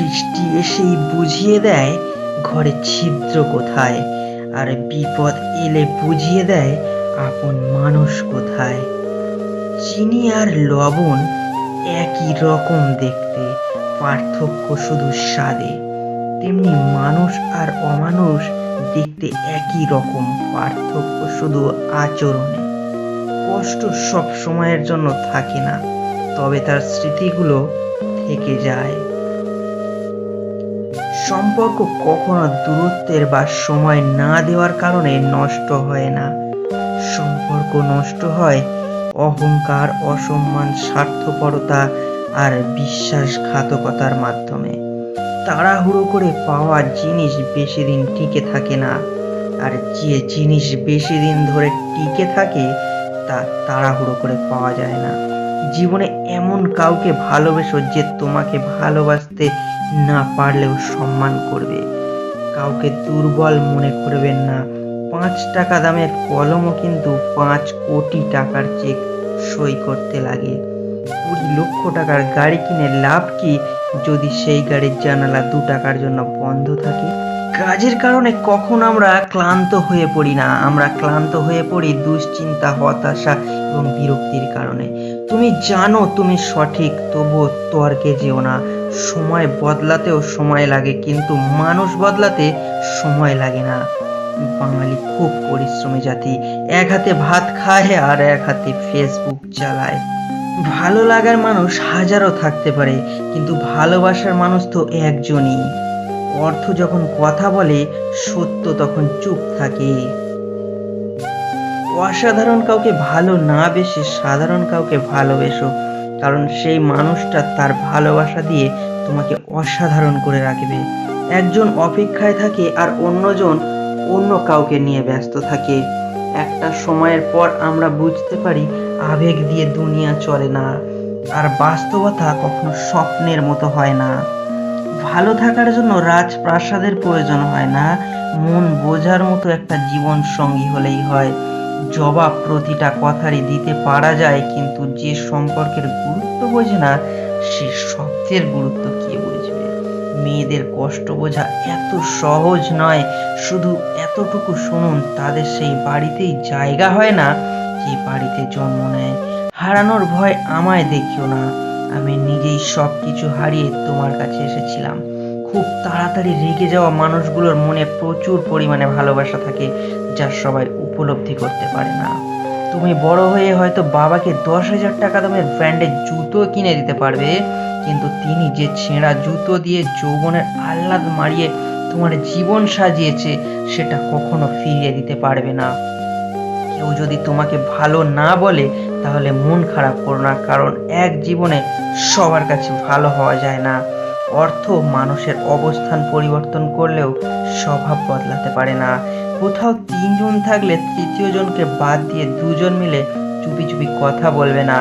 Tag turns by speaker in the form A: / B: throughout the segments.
A: বৃষ্টি এসেই বুঝিয়ে দেয়, ঘরে ছিদ্র কোথায়? আর বিপদ এলে বুঝিয়ে দেয়, আপন মানুষ কোথায়? চিনি আর লবণ একই রকম দেখতে, পার্থক্য শুধু স্বাদে। তেমনি মানুষ আর অমানুষ দেখতে একই রকম, পার্থক্য শুধু আচরণে। কষ্ট সব সময়ের জন্য থাকে না, তবে তার স্মৃতিগুলো থেকে যায়। সম্পর্ক কখনো দূরত্বের বা সময় না দেওয়ার কারণে নষ্ট হয় না। সম্পর্ক নষ্ট হয় অহংকার, অসম্মান, স্বার্থপরতা আর বিশ্বাসঘাতকতার মাধ্যমে। তাড়াহুড়ো করে পাওয়া জিনিস বেশি দিন টিকে থাকে না। আর যে জিনিস বেশি দিন ধরে টিকে থাকে, তা তাড়াহুড়ো করে পাওয়া যায় না। জীবনে এমন কাউকে ভালোবেসো যে তোমাকে ভালোবাসতে না পারলেও সম্মান করবে। কাউকে দুর্বল মনে করবেন না। পাঁচ টাকা দামের কলমও কিন্তু পাঁচ কোটি টাকার চেক সই করতে লাগে। কুড়ি লক্ষ টাকার গাড়ি কিনে লাভ কি যদি সেই গাড়ির জানালা দু টাকার জন্য বন্ধ থাকে? কাজের কারণে কখন আমরা ক্লান্ত হয়ে পড়ি না। আমরা ক্লান্ত হয়ে পড়ি দুশ্চিন্তা, হতাশা এবং বিরক্তির কারণে। তুমি জানো তুমি সঠিক, তবুও তর্কে যেও না। সময় বদলাতেও সময় লাগে, কিন্তু মানুষ বদলাতে সময় লাগে না। বাঙালি খুব পরিশ্রমী জাতি, এক হাতে ভাত খায় আর এক হাতে ফেসবুক চালায়। ভালো লাগার মানুষ হাজারো থাকতে পারে, কিন্তু ভালোবাসার মানুষ তো একজনই। অর্থ যখন কথা বলে, সত্য তখন চুপ থাকে। অসাধারণ কাউকে ভালো না বেশে সাধারণ কাউকে ভালোবেসো। কারণ সেই মানুষটা তার ভালোবাসা দিয়ে তোমাকে অসাধারণ করে রাখবে। একজন অপেক্ষায় থাকে আর অন্যজন অন্য কাউকে নিয়ে ব্যস্ত থাকে। একটা সময়ের পর আমরা বুঝতে পারি আবেগ দিয়ে দুনিয়া চলে না, আর বাস্তবতা কখনো স্বপ্নের মতো হয় না। ভালো থাকার জন্য রাজপ্রাসাদের প্রয়োজন হয় না, মন বোঝার মতো একটা জীবন সঙ্গী হলেই হয়। জবাব প্রতিটা কথারই দিতে পারা যায়, কিন্তু যে সম্পর্কের গুরুত্ব বোঝে না, সে শব্দের গুরুত্ব কে বুঝবে? মেয়েদের কষ্ট বোঝা এত সহজ নয়। শুধু এতটুকু শুনুন, তাদের সেই বাড়িতেই জায়গা হয় না যে বাড়িতে জন্ম নেয়। হারানোর ভয় আমায় দেখিও না। আমি নিজেই সব কিছু হারিয়ে তোমার কাছে এসেছিলাম। খুব তাড়াতাড়ি রেগে যাওয়া মানুষগুলোর মনে প্রচুর পরিমাণে ভালোবাসা থাকে, যা সবাই উপলব্ধি করতে পারে না। তুমি বড় হয়ে হয়তো বাবাকে দশ হাজার টাকা দামের ব্র্যান্ডের জুতো কিনে দিতে পারবে, কিন্তু তিনি যে ছেঁড়া জুতো দিয়ে যৌবনের আহ্লাদ মারিয়ে তোমার জীবন সাজিয়েছে, সেটা কখনো ফিরিয়ে দিতে পারবে না। কেউ যদি তোমাকে ভালো না বলে, তাহলে মন খারাপ করো না, কারণ এক জীবনে সবার কাছে ভালো হওয়া যায় না। অর্থ মানুষের অবস্থান পরিবর্তন করলেও স্বভাব বদলাতে পারে না। কোথাও তিনজন থাকলে তৃতীয় জনকে বাদ দিয়ে দুজন মিলে চুপি চুপি কথা বলবে না।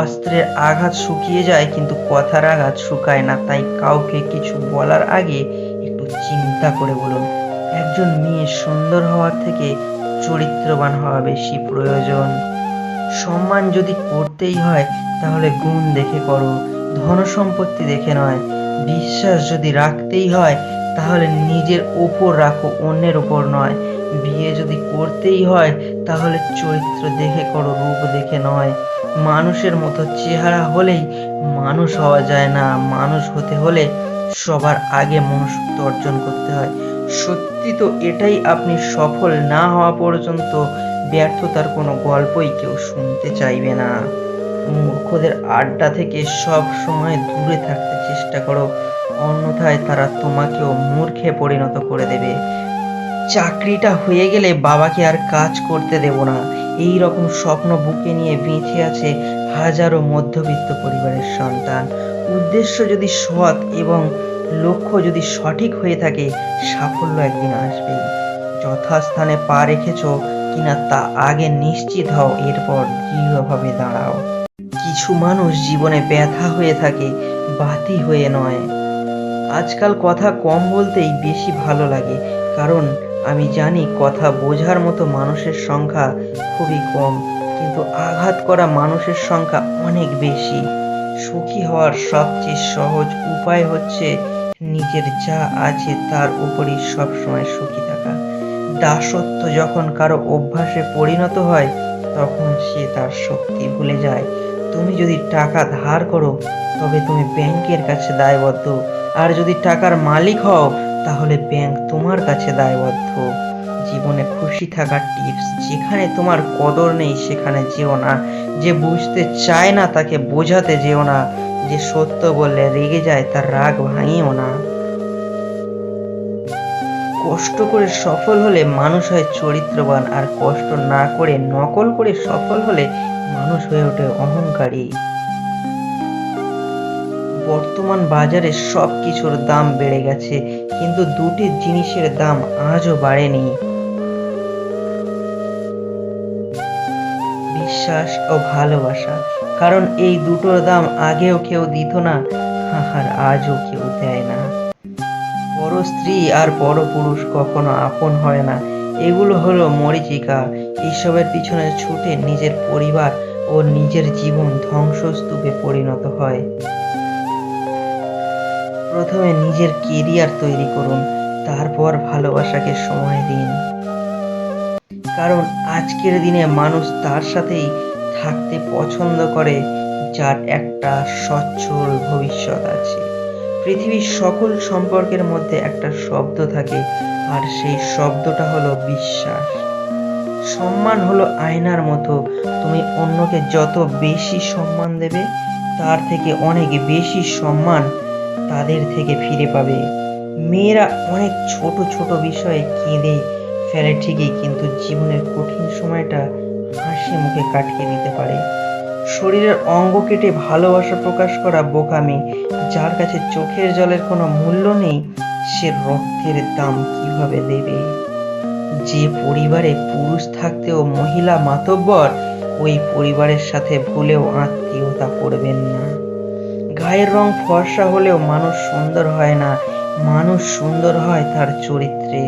A: অস্ত্রের আঘাত শুকিয়ে যায়, কিন্তু কথার আঘাত শুকায় না। তাই কাউকে কিছু বলার আগে একটু চিন্তা করে বলুন। একজন মেয়ে সুন্দর হওয়ার থেকে চরিত্রবান হওয়া বেশি প্রয়োজন। সম্মান যদি করতেই হয়, তাহলে গুণ দেখে করো, ধন সম্পত্তি দেখে নয়। বিশ্বাস যদি রাখতেই হয়, তাহলে নিজের ওপর রাখো, অন্যের ওপর নয়। বিয়ে যদি করতেই হয়, তাহলে চরিত্র দেখে করো, রূপ দেখে নয়। মানুষের মতো চেহারা হলেই মানুষ হওয়া যায় না। মানুষ হতে হলে সবার আগে মনুষ্যত্ব অর্জন করতে হয়। সত্যি তো এটাই আপনি সফল না হওয়া পর্যন্ত ব্যর্থতার কোনো গল্পই কেউ শুনতে চাইবে না। মূর্খদের আড্ডা থেকে সব সময় দূরে থাকতে চেষ্টা করো। অন্যথায় তারা তোমাকেও মূর্খে পরিণত করে দেবে। চাকরিটা হয়ে গেলে বাবাকে আর কাজ করতে দেব না। এই রকম স্বপ্ন বুকে নিয়ে বেঁচে আছে হাজারো মধ্যবিত্ত পরিবারের সন্তান। উদ্দেশ্য যদি সৎ এবং লক্ষ্য যদি সঠিক হয়ে থাকে, সাফল্য একদিন আসবে যথাস্থানে পা রেখেছ কিনা তা আগে নিশ্চিত হও, এরপর দৃঢ়ভাবে দাঁড়াও। কিছু মানুষ জীবনে ব্যথা হয়ে থাকে, বাতি হয়ে নয়। আজকাল কথা কম বলতেই বেশি ভালো লাগে, কারণ আমি জানি কথা বোঝার মতো মানুষের সংখ্যা খুবই কম, কিন্তু আঘাত করা মানুষের সংখ্যা অনেক বেশি। সুখী হওয়ার সবচেয়ে সহজ উপায় হচ্ছে নিজের যা আছে তার উপরই সবসময় সুখী থাকা। দাসত্ব যখন কারও অভ্যাসে পরিণত হয়, তখন সে তার শক্তি ভুলে যায়। তুমি যদি টাকা ধার করো, তবে তুমি ব্যাংকের কাছে দায়বদ্ধ। আর যদি টাকার মালিক হও তাহলে ব্যাংক তোমার কাছে দায়বদ্ধ। জীবনে খুশি থাকার টিপস, যেখানে তোমার কদর নেই সেখানে যেও না। যে বুঝতে চায় না তাকে বোঝাতে যেও না। যে সত্য বললে রেগে যায় তার রাগ ভাঙিও না। কষ্ট করে সফল হলে মানুষ হয় চরিত্রবান, আর কষ্ট না করে নকল করে সফল হলে মানুষ হয়ে ওঠে অহংকারী। বর্তমান বাজারে সব কিছুর দাম বেড়ে গেছে। কিন্তু দুটি জিনিসের দাম আজও বাড়েনি। বিশ্বাস ও ভালোবাসা। কারণ এই দুটোর দাম আগেও কেউ দিত না, আর আজও কেউ দেয় না। বড় স্ত্রী আর বড় পুরুষ কখনো আপন হয় না। এগুলো হলো মরিচিকা। এসবের পিছনে ছুটে নিজের পরিবার ও নিজের জীবন ধ্বংসস্তূপে পরিণত হয়। প্রথমে নিজের কেরিয়ার তৈরি করুন, তারপর ভালোবাসাকে সময় দিন। কারণ আজকের দিনে মানুষ তার সাথেই থাকতে পছন্দ করে, যার একটা সচ্ছল ভবিষ্যৎ আছে। পৃথিবীর সকল সম্পর্কের মধ্যে একটা শব্দ থাকে, আর সেই শব্দটা হলো বিশ্বাস। সম্মান হলো আয়নার মতো, তুমি অন্যকে যত বেশি সম্মান দেবে, তার থেকে অনেক বেশি সম্মান তাদের থেকে ফিরে পাবে। মেয়েরা অনেক ছোট ছোট বিষয়ে কেঁদে ফেলে ঠিকই, কিন্তু জীবনের কঠিন সময়টা হাসি মুখে কাটিয়ে দিতে পারে। শরীরের অঙ্গ কেটে ভালোবাসা প্রকাশ করা বোকামি, যার কাছে চোখের জলের কোনো মূল্য নেই, সে রক্তের দাম কীভাবে দেবে? যে পরিবারে পুরুষ থাকতেও মহিলা মাতব্বর, ওই পরিবারের সাথে ভুলেও আত্মীয়তা করবেন না। গায়ের রং ফর্সা হলেও মানুষ সুন্দর হয় না। মানুষ সুন্দর হয় তার চরিত্রে।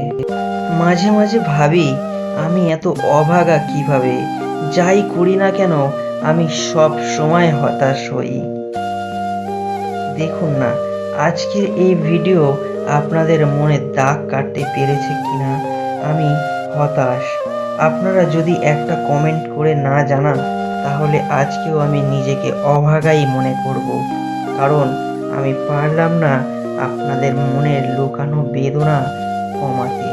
A: মাঝে মাঝে ভাবি, আমি এত অভাগা কীভাবে? যাই করি না কেন, আমি সব সময় হতাশ হই। দেখুন না, আজকের এই ভিডিও আপনাদের মনে দাগ কাটতে পেরেছে কিনা? আমি হতাশ। আপনারা যদি একটা কমেন্ট করে না জানান, তাহলে আজকেও আমি নিজেকে অভাগাই মনে করব। কারণ আমি পারলাম না আপনাদের মনের লুকানো বেদনা কমাতে।